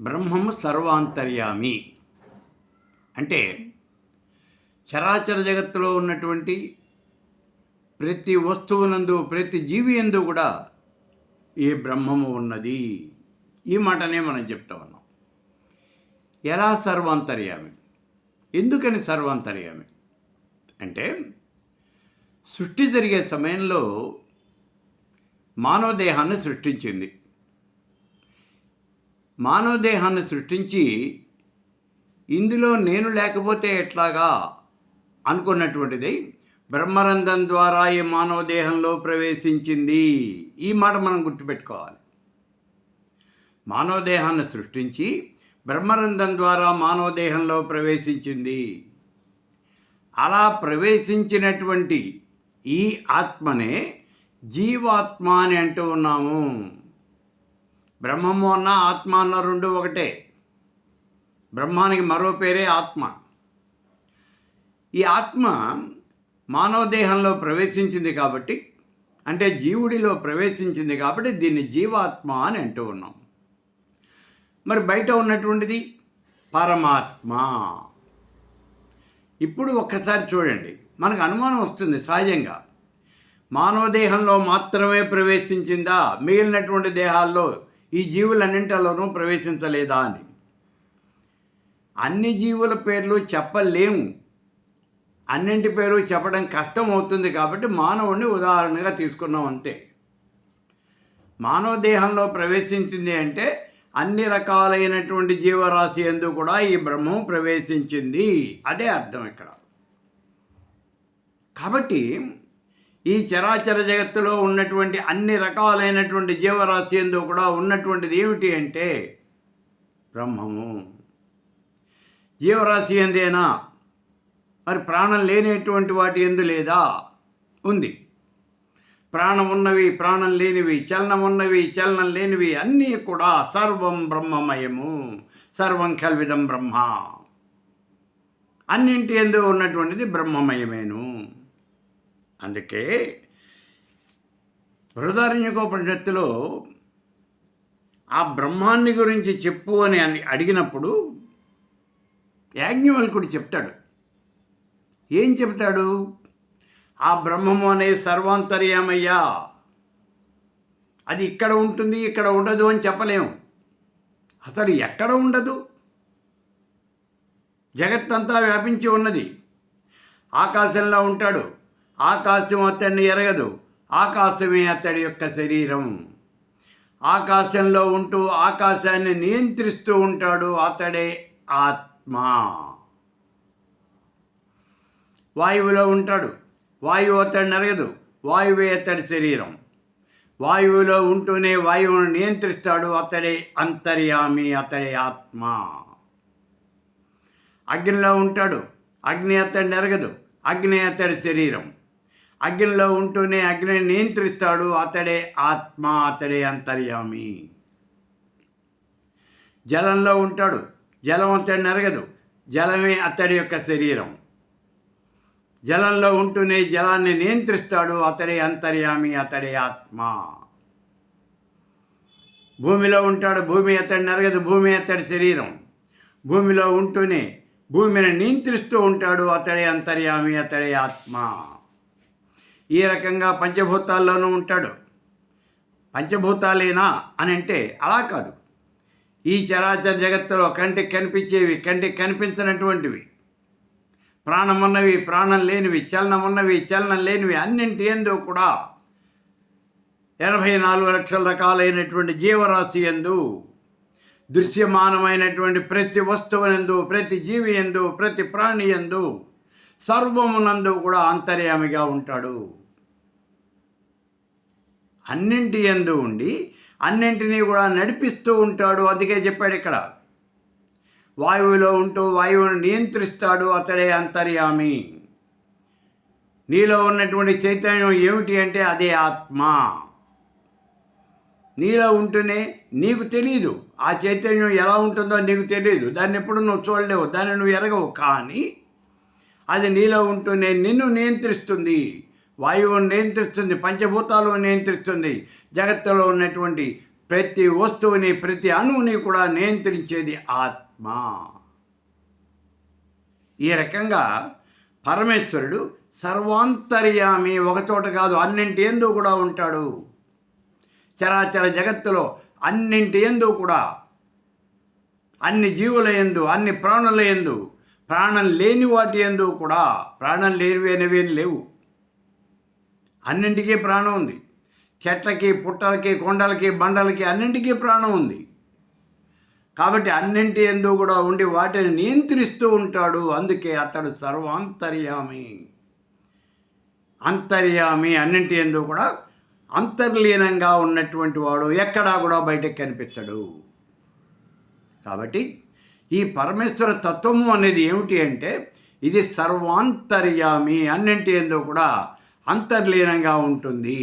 బ్రహ్మము సర్వాంతర్యామి. అంటే చరాచర జగత్తులో ఉన్నటువంటి ప్రతి వస్తువునందు ప్రతి జీవి ఎందు కూడా ఈ బ్రహ్మము ఉన్నది? ఈ మాటనే మనం చెప్తా ఉన్నాం. ఎలా సర్వాంతర్యామి? ఎందుకని సర్వాంతర్యామి? అంటే సృష్టి జరిగే సమయంలో మానవ దేహాన్ని సృష్టించింది. మానవ దేహాన్ని సృష్టించి ఇందులో నేను లేకపోతే ఎట్లాగా అనుకున్నటువంటిది బ్రహ్మరంధం ద్వారా ఈ మానవ దేహంలో ప్రవేశించింది. ఈ మాట మనం గుర్తుపెట్టుకోవాలి. మానవ దేహాన్ని సృష్టించి బ్రహ్మరంధం ద్వారా మానవ దేహంలో ప్రవేశించింది. అలా ప్రవేశించినటువంటి ఈ ఆత్మనే జీవాత్మ అని అంటూ ఉన్నాము. బ్రహ్మము అన్న ఆత్మ అన్న రెండు ఒకటే. బ్రహ్మానికి మరో పేరే ఆత్మ. ఈ ఆత్మ మానవ దేహంలో ప్రవేశించింది కాబట్టి అంటే జీవుడిలో ప్రవేశించింది కాబట్టి దీన్ని జీవాత్మ అని అంటూ ఉన్నాం. మరి బయట ఉన్నటువంటిది? పరమాత్మ. ఇప్పుడు ఒక్కసారి చూడండి. మనకు అనుమానం వస్తుంది సహజంగా. మానవ దేహంలో మాత్రమే ప్రవేశించిందా? మిగిలినటువంటి దేహాల్లో ఈ జీవులన్నింటిలోనూ ప్రవేశించలేదా అని. అన్ని జీవుల పేర్లు చెప్పలేము. అన్నింటి పేరు చెప్పడం కష్టం అవుతుంది కాబట్టి మానవుడిని ఉదాహరణగా తీసుకున్నాం అంతే. మానవ దేహంలో ప్రవేశించింది అంటే అన్ని రకాలైనటువంటి జీవరాశి ఎందు కూడా ఈ బ్రహ్మం ప్రవేశించింది. అదే అర్థం ఇక్కడ. కాబట్టి ఈ చరాచర జగత్తులో ఉన్నటువంటి అన్ని రకాలైనటువంటి జీవరాశి ఎందు కూడా ఉన్నటువంటిది ఏమిటి అంటే బ్రహ్మము. జీవరాశి ఎందేనా? మరి ప్రాణం లేనటువంటి వాటి ఎందు లేదా? ఉంది. ప్రాణం ఉన్నవి ప్రాణం లేనివి చలనం ఉన్నవి చలనం లేనివి అన్నీ కూడా సర్వం బ్రహ్మమయము. సర్వం కల్విదం బ్రహ్మ. అన్నింటి ఎందు ఉన్నటువంటిది బ్రహ్మమయమేను. అందుకే బృహదారణ్యకోపనిషత్తులో ఆ బ్రహ్మాన్ని గురించి చెప్పు అని అడిగినప్పుడు యాజ్ఞవల్కుడు చెప్తాడు. ఏం చెప్తాడు? ఆ బ్రహ్మము అనే సర్వాంతర్యామయ్యా. అది ఇక్కడ ఉంటుంది ఇక్కడ ఉండదు అని చెప్పలేము. అసలు ఎక్కడ ఉండదు? జగత్తంతా వ్యాపించి ఉన్నది. ఆకాశంలో ఉంటాడు. ఆకాశం అతడిని ఎరగదు. ఆకాశమే అతడి యొక్క శరీరం. ఆకాశంలో ఉంటూ ఆకాశాన్ని నియంత్రిస్తూ ఉంటాడు అతడే ఆత్మ. వాయువులో ఉంటాడు. వాయువు అతడిని ఎరగదు. వాయువే అతడి శరీరం. వాయువులో ఉంటూనే వాయువును నియంత్రిస్తాడు అతడే అంతర్యామి అతడే ఆత్మ. అగ్నిలో ఉంటాడు. అగ్ని అతడిని ఎరగదు. అగ్ని అతడి శరీరం. అగ్నిలో ఉంటూనే అగ్నిని నియంత్రిస్తాడు. అతడే ఆత్మ అతడే అంతర్యామి. జలంలో ఉంటాడు. జలం అతడిని నరగదు. జలమే అతడి యొక్క శరీరం. జలంలో ఉంటూనే జలాన్ని నియంత్రిస్తాడు. అతడే అంతర్యామి అతడే ఆత్మ. భూమిలో ఉంటాడు. భూమి అతడి నరగదు. భూమి అతడి శరీరం. భూమిలో ఉంటూనే భూమిని నియంత్రిస్తూ ఉంటాడు. అతడే అంతర్యామి అతడే ఆత్మ. ఈ రకంగా పంచభూతాల్లోనూ ఉంటాడు. పంచభూతాలేనా అని అంటే అలా కాదు. ఈ చరాచర జగత్తులో కంటికి కనిపించేవి కంటికి కనిపించినటువంటివి. ప్రాణం ఉన్నవి ప్రాణం లేనివి చలనం ఉన్నవి చలనం లేనివి అన్నింటి ఎందు కూడా ఎనభై నాలుగు లక్షల రకాలైనటువంటి జీవరాశి ఎందు దృశ్యమానమైనటువంటి ప్రతి వస్తువునందు ప్రతి జీవి ఎందు ప్రతి ప్రాణి ఎందు సర్వమునందు కూడా అంతర్యామిగా ఉంటాడు. అన్నింటి ఎందు ఉండి అన్నింటినీ కూడా నడిపిస్తూ ఉంటాడు. అందుకే చెప్పాడు ఇక్కడ వాయువులో ఉంటూ వాయువును నియంత్రిస్తాడు అతడే అంతర్యామి. నీలో ఉన్నటువంటి చైతన్యం ఏమిటి అంటే అదే ఆత్మ. నీలో ఉంటూనే నీకు తెలియదు ఆ చైతన్యం ఎలా ఉంటుందో నీకు తెలియదు దాన్ని ఎప్పుడు నువ్వు చూడలేవు. దాన్ని నువ్వు ఎరగవు. కానీ అది నీలో ఉంటూనే నిన్ను నియంత్రిస్తుంది. వాయువును నియంత్రిస్తుంది పంచభూతాలు నియంత్రిస్తుంది. జగత్తులో ఉన్నటువంటి ప్రతి వస్తువుని ప్రతి అణువుని కూడా నియంత్రించేది ఆత్మ. ఈ రకంగా పరమేశ్వరుడు సర్వాంతర్యామి ఒకచోట కాదు అన్నింటి ఎందు కూడా ఉంటాడు. చరాచర జగత్తులో అన్నింటి ఎందు కూడా అన్ని జీవుల ఎందు అన్ని ప్రాణుల ఎందు ప్రాణం లేని వాటి ఎందు కూడా ప్రాణం లేనివేనవేం లేవు. అన్నింటికీ ప్రాణం ఉంది. చెట్లకి పుట్టలకి కొండలకి బండలకి అన్నింటికీ ప్రాణం ఉంది. కాబట్టి అన్నింటి ఎందు కూడా ఉండి వాటిని నియంత్రిస్తూ ఉంటాడు. అందుకే అతడు సర్వాంతర్యామి. అంతర్యామి అన్నింటి ఎందు కూడా అంతర్లీనంగా ఉన్నటువంటి వాడు ఎక్కడా కూడా బయటకు కనిపించడు. కాబట్టి ఈ పరమేశ్వర తత్వము అనేది ఏమిటి అంటే ఇది సర్వాంతర్యామి అన్నింటి ఎందు కూడా అంతర్లీనంగా ఉంటుంది.